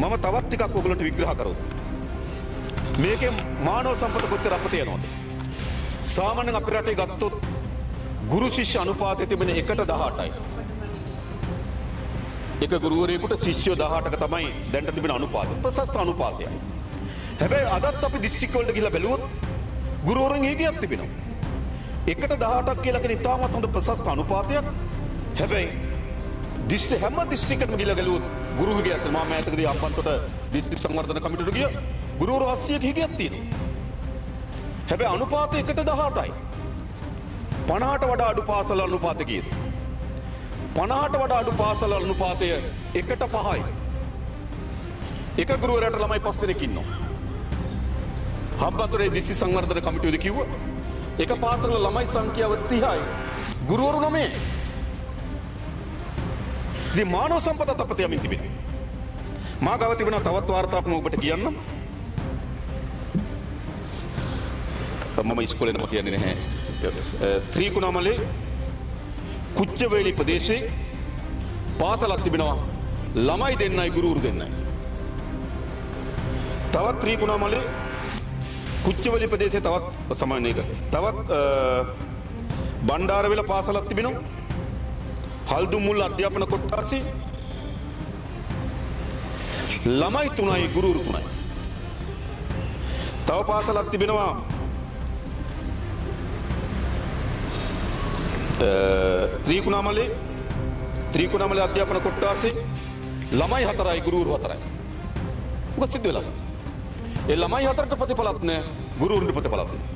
මම තවත් ටිකක් ඔගලට විග්‍රහ කරොත්. මේකෙන් මානව සම්පත කොච්චර අප තියෙනවද. සාමාන්‍යයෙන් අපේ රටේ ගත්තොත් ගුරු ශිෂ්‍ය අනුපාතය තිබෙන එකට දහටයි. එක ගුරුවරයෙකුට ශිෂ්‍යයෝ 18ක තමයි දැන්ට තිබෙන අනුපාතය. ප්‍රශස්ත අනුපාතයයි. හැබැයි අදත් අපි දිස්ත්‍රික්කවලට ගිහිල්ලා බැලුවොත් ගුරුවරුන් හිගියක් තිබෙනවා. එකට 18ක් කියලා කියන ඉතාමත් හොඳ ප්‍රශස්ත අනුපාතයක්. හැබැයි දිස්ත්‍රික් හැම දිස්ත්‍රික්කයකටම ගිහිල්ලා බැලුවොත් ගුරු හිගියක් තියෙනවා. මම ඈතකදී අම්බන්තොට දිස්ත්‍රික් සංවර්ධන කමිටුවට ගියා. ගුරුවරු 80ක හිගියක් තියෙනවා. හැබැයි අනුපාතය එකට 18යි. 50ට වඩා අඩු පාසල අනුපාතය කීයද? 50ට වඩා අඩු පාසල අනුපාතය එකට පහයි. එක ගුරුවරයාට ළමයි පස් දෙනෙක් ඉන්නවා. හම්බන්තොටේ දිසි සංවර්ධන කමිටුවේදී කිව්වා එක පාසල ළමයි සංඛ්‍යාව 30යි. ගුරුවරු 9යි. ඉතින් මානව සම්පතත් අපත යමින් තිබෙනවා. මා ගාව තිබෙන තවත් වාර්තාවක් මම ඔබට කියන්නම්. මම ඉස්කෝලේ නම කියන්නේ නැහැ. ත්‍රිකුණාමලේ කුච්චවේලි ප්‍රදේශයේ පාසලක් තිබෙනවා ළමයි දෙන්නයි ගුරුවරු දෙන්නයි. තවත් ත්‍රිකුණාමලේ කුච්චවලි ප්‍රදේශයේ තවත් සමාන එක. තවත් බණ්ඩාරවෙල පාසලක් තිබෙනවා. හල්දුමුල් අධ්‍යාපන කොට්ටාසේ ළමයි තුනයි ගුරුවරු තුනයි. තව පාසලක් තිබෙනවා ත්‍රීකුණාමලේ ත්‍රීකුණාමලේ අධ්‍යාපන කොට්ටාසේ ළමයි හතරයි ගුරුවරු හතරයි. මොකද සිද්ධ වෙලා? ඒ ළමයි හතරට ප්‍රතිඵලත් නැහැ ගුරුවරුන්ට ප්‍රතිඵලත් නැහැ.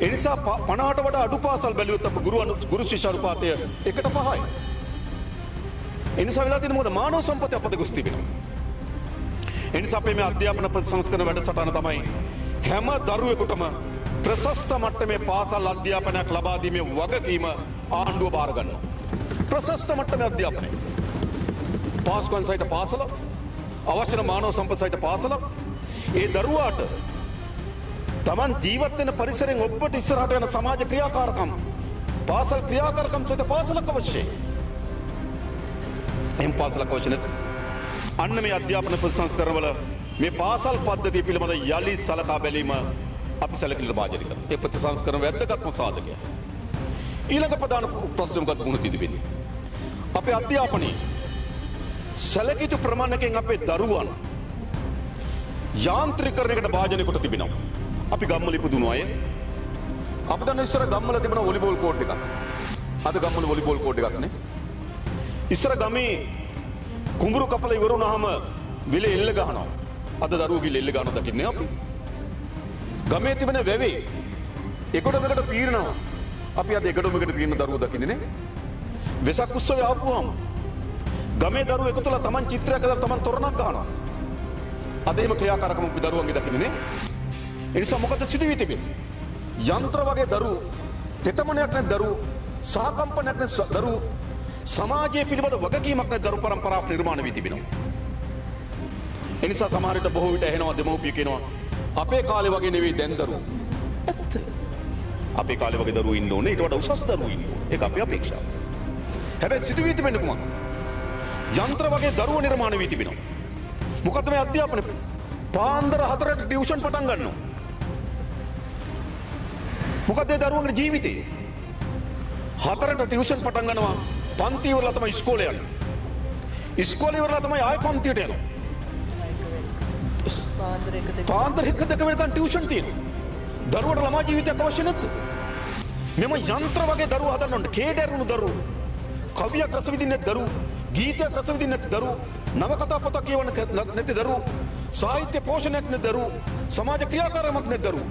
ඒ නිසා ප- 50ට වඩා අඩු පාසල් බැලුවොත් අප ගුරු අනු- ගුරු ශිෂ්‍ය අනුපාතය එකට පහයි. ඒ නිසා වෙලා තියෙන මොකද මානව සම්පත අපද ගොස් තිබෙනවා. ඒ නිසා අපේ මේ අධ්‍යාපන ප්‍රතිසංස්කරණ වැඩසටහන තමයි හැම දරුවෙකුටම ප්‍රශස්ත මට්ටමේ පාසල් අධ්‍යාපනයක් ලබා දීමේ වගකීම ආණ්ඩුව බාර ගන්නවා. ප්‍රශස්ත මට්ටමේ අධ්‍යාපනය. පාස්කුවන් සහිත පාසල අවශ්‍යන මානව සම්පත සහිත පාසල ඒ දරුවාට තමන් ජීවත් වෙන පරිසරෙන් ඔබට ඉස්සරහට යන සමාජ ක්‍රියාකාරකම් පාසල් ක්‍රියාකාරකම් සහිත පාසලක් අවශ්‍යයි. එම් පාසලක් අවශ්‍ය නැත. අන්න මේ අධ්‍යාපන ප්‍රතිසංස්කරණවල මේ පාසල් පද්ධතිය පිළිබඳ යලි සලකා බැලීම අපි සැලකිලිට භාජනය කරනවා. ඒ ප්‍රතිසංස්කරණ වැදගත්ම සාධකය. ඊළඟ ප්‍රධාන ප්‍රශ්නය මොකක්ද මුණ තිබෙන්නේ? අපේ අධ්‍යාපනයේ සැලකිතු ප්‍රමාණයකින් අපේ දරුවන් යාන්ත්‍රීකරණයකට භාජනය කොට තිබෙනවා. අපි ගම්වල ඉපදුණු අය අපි දන්න ඉස්සර ගම්වල තිබෙන වොලිබෝල් කෝට් එකක්. අද ගම්වල වොලිබෝල් කෝට් එකක් නේ. ඉස්සර ගමේ කුඹුරු කපල ඉවර වුණාම විලේ එල්ල ගහනවා. අද දරුවෝ ගිහලා එල්ල ගහනවා දකින්නේ අපි. ගමේ තිබෙන වැවේ එකොඩමකට පීරනවා. අපි අද එකොඩමකට පීරන දරුවෝ දකින්නේ නේ. වෙසක් උත්සවය ආපුවාම ගමේ දරුවෝ එකතුලා Taman චිත්‍රයක් හදලා Taman තොරණක් ගහනවා. අද එහෙම ක්‍රියාකාරකම අපි දරුවන්ගේ දකින්නේ නේ. ඒ නිසා මොකද සිදු වී තිබෙන්නේ? යන්ත්‍ර වගේ දරුවෝ තෙතමනයක් නැත් දරුවෝ සහකම්පනයක් නැත් ස- දරුවෝ සමාජයේ පිළිබඳ වගකීමක් නැත් දරු පරම්පරාවක් නිර්මාණය වී තිබෙනවා. ඒ නිසා සමහර විට බොහෝ විට ඇහෙනවා දෙමව්පිය කියනවා අපේ කාලේ වගේ නෙවෙයි දැන් දරුවෝ. ඇත්ත. අපේ කාලේ වගේ දරුවෝ ඉන්න ඕනේ ඊට වඩා උසස් දරුවෝ ඉන්න ඕනේ. ඒක අපේ අපේක්ෂාව. හැබැයි සිදු වී තිබෙන්නේ කුමක්ද? යන්ත්‍ර වගේ දරුවෝ නිර්මාණය වී තිබෙනවා. මොකද මේ අධ්‍යාපනය පාන්දර හතරට ටියුෂන් පටන් ගන්නවා. මොකද ඒ දරුවන්ගේ ජීවිතේ හතරට ටියුෂන් පටන් ගන්නවා පන්ති ඉවරලා තමයි ඉස්කෝලේ යන්නේ. ඉස්කෝලේ ඉවරලා තමයි ආයෙ පන්තියට යනවා. පාන්දර එක දෙක පාන්දර එක දෙක වෙනකන් ටියුෂන් තියෙනවා. දරුවට ළමා ජීවිතයක් අවශ්‍ය නැද්ද? මෙම යන්ත්‍ර වගේ දරුවෝ හදන්න ඕනේ. කේඩරුණු දරුවෝ. කවියක් රස විඳින්නේ නැති දරුවෝ. ගීතයක් රස විඳින්නේ නැති දරුවෝ. නවකතා පොතක් කියවන්න ක- නැති දරුවෝ. சாகித்ய போஷணத்தினதரு சமாஜ கிரியாகாரமத்தினதரு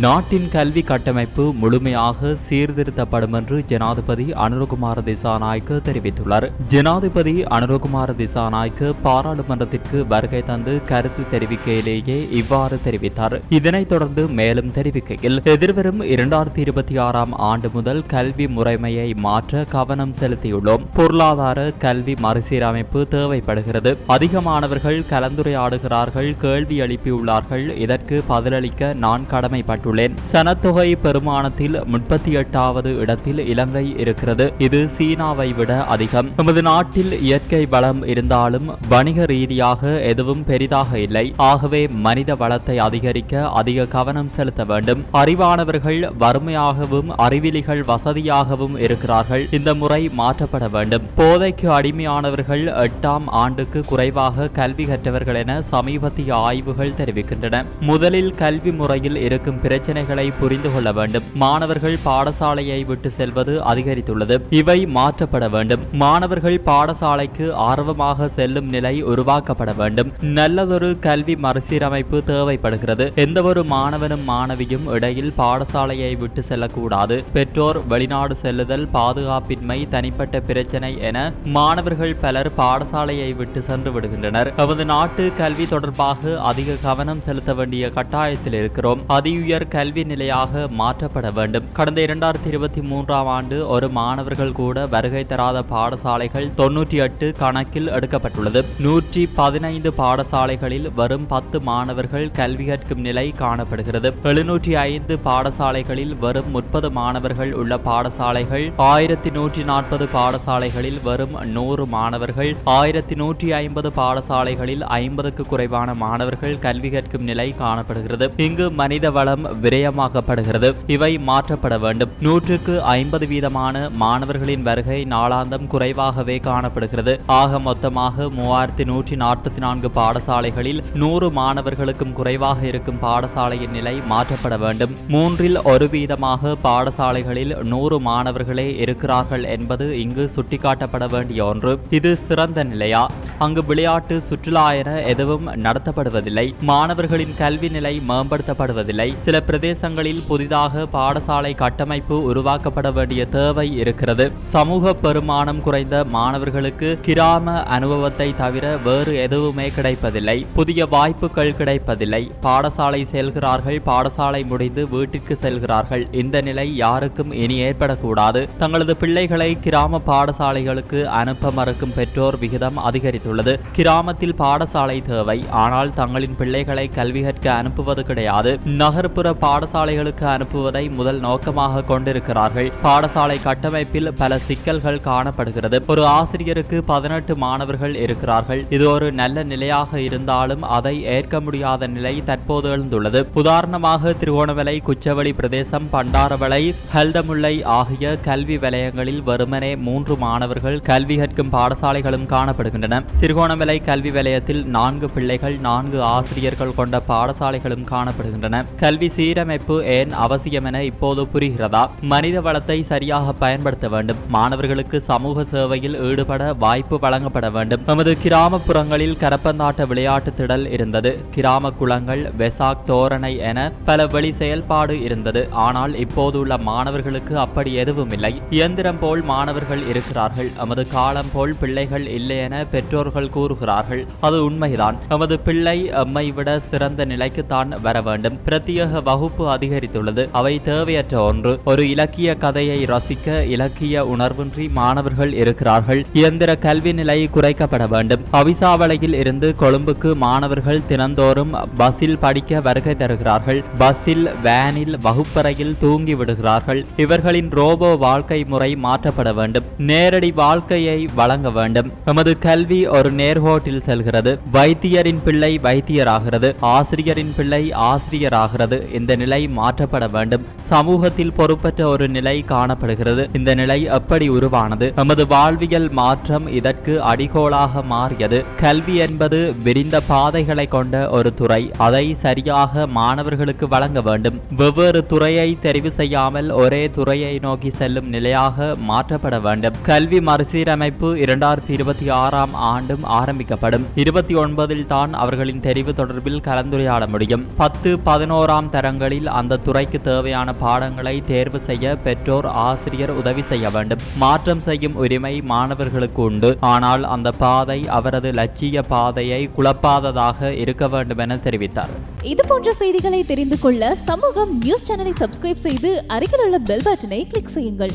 நாட்டின் கல்வி கட்டமைப்பு முழுமையாக சீர்திருத்தப்படும் என்று ஜனாதிபதி அனுரகுமார திசாநாயக்க தெரிவித்துள்ளார். ஜனாதிபதி அனுரகுமார திசாநாயக்க பாராளுமன்றத்திற்கு வருகை தந்து கருத்து தெரிவிக்கையிலேயே இவ்வாறு தெரிவித்தார். இதனைத் தொடர்ந்து மேலும் தெரிவிக்கையில் எதிர்வரும் இரண்டாயிரத்தி இருபத்தி ஆறாம் ஆண்டு முதல் கல்வி முறைமையை மாற்ற கவனம் செலுத்தியுள்ளோம். பொருளாதார கல்வி மறுசீரமைப்பு தேவைப்படுகிறது. அதிகமானவர்கள் கலந்துரையாடுகிறார்கள் கேள்வி எழுப்பியுள்ளார்கள். இதற்கு பதிலளிக்க நான் கடமைப்பட்டுள்ளேன். சனத்தொகை பெருமானத்தில் முப்பத்தி எட்டாவது இடத்தில் இலங்கை இருக்கிறது. இது சீனாவை விட அதிகம். நமது நாட்டில் இயற்கை வளம் இருந்தாலும் வணிக ரீதியாக எதுவும் பெரிதாக இல்லை. ஆகவே மனித வளத்தை அதிகரிக்க அதிக கவனம் செலுத்த வேண்டும். அறிவானவர்கள் வறுமையாகவும் அறிவிலிகள் வசதியாகவும் இருக்கிறார்கள். இந்த முறை மாற்றப்பட வேண்டும். போதைக்கு அடிமையானவர்கள் எட்டாம் ஆண்டுக்கு குறைவாக கல்வி கற்றவர்கள் என சமீப சமீபத்திய ஆய்வுகள் தெரிவிக்கின்றன. முதலில் கல்வி முறையில் இருக்கும் பிரச்சனைகளை புரிந்து கொள்ள வேண்டும். மாணவர்கள் பாடசாலையை விட்டு செல்வது அதிகரித்துள்ளது. இவை மாற்றப்பட வேண்டும். மாணவர்கள் பாடசாலைக்கு ஆர்வமாக செல்லும் நிலை உருவாக்கப்பட வேண்டும். நல்லதொரு கல்வி மறுசீரமைப்பு தேவைப்படுகிறது. எந்தவொரு மாணவனும் மாணவியும் இடையில் பாடசாலையை விட்டு செல்லக்கூடாது. பெற்றோர் வெளிநாடு செல்லுதல் பாதுகாப்பின்மை தனிப்பட்ட பிரச்சனை என மாணவர்கள் பலர் பாடசாலையை விட்டு சென்று விடுகின்றனர். நமது நாட்டு கல்வி தொடர்பாக அதிக கவனம் செலுத்த வேண்டிய கட்டாயத்தில் இருக்கிறோம். அதியுயர் கல்வி நிலையாக மாற்றப்பட வேண்டும். கடந்த இரண்டாயிரத்தி இருபத்தி மூன்றாம் ஆண்டு ஒரு மாணவர்கள் கூட வருகை தராத பாடசாலைகள் தொன்னூற்றி எட்டு கணக்கில் எடுக்கப்பட்டுள்ளது. நூற்றி பதினைந்து பாடசாலைகளில் வரும் பத்து மாணவர்கள் கல்வி கற்கும் நிலை காணப்படுகிறது. எழுநூற்றி ஐந்து பாடசாலைகளில் வரும் முப்பது மாணவர்கள் உள்ள பாடசாலைகள் ஆயிரத்தி நூற்றி நாற்பது பாடசாலைகளில் வரும் நூறு மாணவர்கள் ஆயிரத்தி நூற்றி ஐம்பது பாடசாலைகளில் ஐம்பதுக்கு குறைவான மாணவர்கள் கல்வி கற்கும் நிலை காணப்படுகிறது. இங்கு மனித வளம் விரயமாக்கப்படுகிறது. இவை மாற்றப்பட வேண்டும். நூற்றுக்கு ஐம்பது வீதமான மாணவர்களின் வருகை நாளாந்தம் குறைவாகவே காணப்படுகிறது. ஆக மொத்தமாக மூவாயிரத்தி நூற்றி நாற்பத்தி நான்கு பாடசாலைகளில் நூறு மாணவர்களுக்கும் குறைவாக இருக்கும் பாடசாலையின் நிலை மாற்றப்பட வேண்டும். மூன்றில் ஒரு வீதமாக பாடசாலைகளில் நூறு மாணவர்களே இருக்கிறார்கள் என்பது இங்கு சுட்டிக்காட்டப்பட வேண்டிய ஒன்று. இது சிறந்த நிலையா? அங்கு விளையாட்டு சுற்றுலா என எதுவும் நட நடத்தப்படுவதில்லை. மாணவர்களின் கல்வி நிலை மேம்படுத்தப்படுவதில்லை. சில பிரதேசங்களில் புதிதாக பாடசாலை கட்டமைப்பு உருவாக்கப்பட வேண்டிய தேவை இருக்கிறது. சமூக பெருமானம் குறைந்த மாணவர்களுக்கு கிராம அனுபவத்தை தவிர வேறு எதுவுமே கிடைப்பதில்லை. புதிய வாய்ப்புகள் கிடைப்பதில்லை. பாடசாலை செல்கிறார்கள் பாடசாலை முடிந்து வீட்டிற்கு செல்கிறார்கள். இந்த நிலை யாருக்கும் இனி ஏற்படக்கூடாது. தங்களது பிள்ளைகளை கிராம பாடசாலைகளுக்கு அனுப்ப மறுக்கும் பெற்றோர் விகிதம் அதிகரித்துள்ளது. கிராமத்தில் பாடசாலை தேவை ஆனால் தங்களின் பிள்ளைகளை கல்வி கற்க அனுப்புவது கிடையாது. நகர்ப்புற பாடசாலைகளுக்கு அனுப்புவதை முதல் நோக்கமாக கொண்டிருக்கிறார்கள். பாடசாலை கட்டமைப்பில் பல சிக்கல்கள் காணப்படுகிறது. ஒரு ஆசிரியருக்கு பதினெட்டு மாணவர்கள் இருக்கிறார்கள். இது ஒரு நல்ல நிலையாக இருந்தாலும் அதை ஏற்க முடியாத நிலை தற்போது எழுந்துள்ளது. உதாரணமாக திருகோணமலை குச்சவெளி பிரதேசம் பண்டாரவளை ஹல்தமுல்லை ஆகிய கல்வி வலயங்களில் வெறுமனே மூன்று மாணவர்கள் கல்வி கற்கும் பாடசாலைகளும் காணப்படுகின்றன. திருகோணமலை கல்வி வலயத்தில் நான்கு பிள்ளைகள் நான்கு ஆசிரியர்கள் கொண்ட பாடசாலைகளும் காணப்படுகின்றன. கல்வி சீரமைப்பு ஏன் அவசியம் என இப்போது புரிகிறதா? மனித வளத்தை சரியாக பயன்படுத்த வேண்டும். மாணவர்களுக்கு சமூக சேவையில் ஈடுபட வாய்ப்பு வழங்கப்பட வேண்டும். நமது கிராமப்புறங்களில் கரப்பந்தாட்ட விளையாட்டு திடல் இருந்தது. கிராம குளங்கள் வெசாக் தோரணை என பல வெளி செயல்பாடு இருந்தது. ஆனால் இப்போதுள்ள மாணவர்களுக்கு அப்படி எதுவும் இல்லை. இயந்திரம் போல் மாணவர்கள் இருக்கிறார்கள். நமது காலம் போல் பிள்ளைகள் இல்லை என பெற்றோர்கள் கூறுகிறார்கள். அது உண்மைதான். நமது பிள்ளை எம்மை விட சிறந்த நிலைக்குத்தான் வர வேண்டும். பிரத்யேக வகுப்பு அதிகரித்துள்ளது. அவை தேவையற்ற ஒன்று. ஒரு இலக்கிய கதையை ரசிக்க இலக்கிய உணர்வின்றி மாணவர்கள் இருக்கிறார்கள். இயந்திர கல்வி நிலை குறைக்கப்பட வேண்டும். அவிசாவளையில் இருந்து கொழும்புக்கு மாணவர்கள் தினந்தோறும் பஸ்ஸில் படிக்க வருகை தருகிறார்கள். பஸ்ஸில் வேனில் வகுப்பறையில் தூங்கி விடுகிறார்கள். இவர்களின் ரோபோ வாழ்க்கை முறை மாற்றப்பட வேண்டும். நேரடி வாழ்க்கையை வழங்க வேண்டும். நமது கல்வி ஒரு நேர்கோட்டில் செல்கிறது. வைத்தியரின் பிள்ளை வைத்தியராகிறது. ஆசிரியரின் பிள்ளை ஆசிரியராகிறது. இந்த நிலை மாற்றப்பட வேண்டும். சமூகத்தில் பொறுப்பற்ற ஒரு நிலை காணப்படுகிறது. இந்த நிலை எப்படி உருவானது? நமது வாழ்வியல் மாற்றம் இதற்கு அடிகோலாக மாறியது. கல்வி என்பது விரிந்த பாதைகளை கொண்ட ஒரு துறை. அதை சரியாக மாணவர்களுக்கு வழங்க வேண்டும். வெவ்வேறு துறையை தெரிவு செய்யாமல் ஒரே துறையை நோக்கி செல்லும் நிலையாக மாற்றப்பட வேண்டும். கல்வி மறுசீரமைப்பு இரண்டாயிரத்தி இருபத்தி ஆறாம் ஆண்டும் ஆரம்பிக்கப்படும். இருபத்தி ஒன்பதில் தான் அவர்களின் தெரிவு தொடர்பில் கலந்துரையாட முடியும். பத்து பதினோராம் தரங்களில் அந்த துறைக்கு தேவையான பாடங்களை தேர்வு செய்ய பெற்றோர் ஆசிரியர் உதவி செய்ய வேண்டும். மாற்றம் செய்யும் உரிமை மாணவர்களுக்கு உண்டு. ஆனால் அந்த பாதை அவரது லட்சிய பாதையை குழப்பாததாக இருக்க வேண்டும் என தெரிவித்தார். இது போன்ற செய்திகளை தெரிந்து கொள்ள சமூகம் நியூஸ் சேனலை சப்ஸ்கிரைப் செய்து அருகில் உள்ள பெல் பட்டனை கிளிக் செய்யுங்கள்.